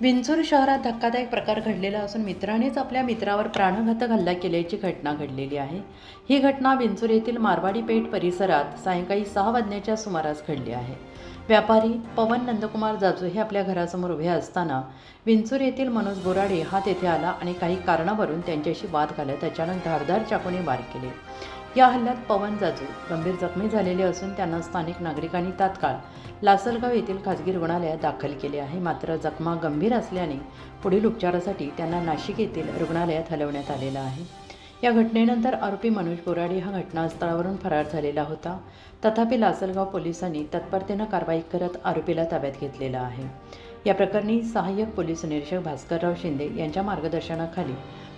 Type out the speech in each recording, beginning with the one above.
विंचूर शहरात धक्कादायक प्रकार घडलेला असून मित्रानेच आपल्या मित्रावर प्राणघातक हल्ला केल्याची घटना घडलेली आहे. ही घटना विंचूर येथील मारवाडी पेठ परिसरात सायंकाळी सहा वाजण्याच्या सुमारास घडली आहे. व्यापारी पवन नंदकुमार जाजू हे आपल्या घरासमोर उभे असताना विंचूर येथील मनोज बोराडे हा तेथे आला आणि काही कारणावरून त्यांच्याशी वाद घालत अचानक धारदार चाकूने वार केले. या हल्ल्यात पवन जाजू गंभीर जखमी झालेले असून त्यांना स्थानिक नागरिकांनी तात्काळ लासलगाव येथील खाजगी रुग्णालयात दाखल केले आहे. मात्र जखमा गंभीर असल्याने पुढील उपचारासाठी त्यांना नाशिक येथील रुग्णालयात हलवण्यात आलेलं आहे. या घटनेनंतर आरोपी मनोज बोराडे हा घटनास्थळावरून फरार झालेला होता. तथापि लासलगाव पोलिसांनी तत्परतेनं कारवाई करत आरोपीला ताब्यात घेतलेला आहे. या प्रकरणी सहाय्यक पोलीस निरीक्षक भास्करराव शिंदे यांच्या मार्गदर्शनाखाली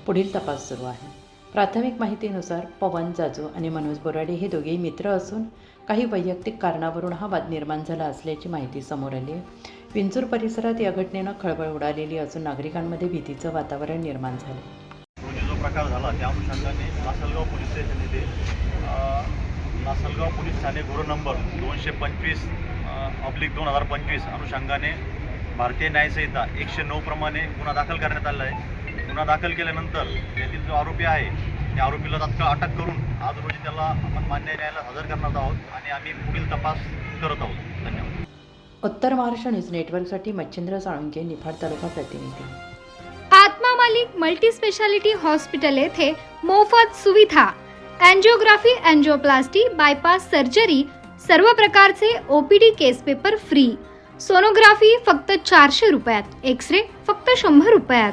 पुढील तपास सुरू आहे. प्राथमिक माहितीनुसार पवन जाजू आणि मनोज बोराडे हे दोघेही मित्र असून काही वैयक्तिक कारणावरून हा वाद निर्माण झाला असल्याची माहिती समोर आली आहे. विंचूर परिसरात या घटनेनं खळबळ उडालेली असून नागरिकांमध्ये भीतीचं वातावरण निर्माण झालं. जो प्रकार झाला त्या अनुषंगाने लासलगाव पोलीस स्टेशन येथे लासलगाव पोलीस ठाणे गुरु नंबर दोनशे पंचवीस ऑब्लिक दोन हजार पंचवीस अनुषंगाने भारतीय न्यायसंहिता एकशे नऊ प्रमाणे गुन्हा दाखल करण्यात आला आहे. गुन्हा दाखल केल्यानंतर यातील जो आरोपी आहे त्या आरोपीला तात्काळ अटक करून आज रोजी त्याला आपण मान्य न्यायालयात हजर करणार आहोत आणि आम्ही पुढील तपास करत आहोत. धन्यवाद. उत्तर महाराष्ट्र न्यूज नेटवर्कसाठी मच्छिंद्र साळुंके निफाड तालुका प्रतिनिधी. आत्मा मालिक मल्टी स्पेशालिटी हॉस्पिटल येथे मोफत सुविधा. अँजिओग्राफी अँजिओप्लास्टी बायपास सर्जरी सर्व प्रकारचे OPD case paper free. Sonography फक्त चारशे रुपयात एक्स रे फक्त शंभर रुपयात.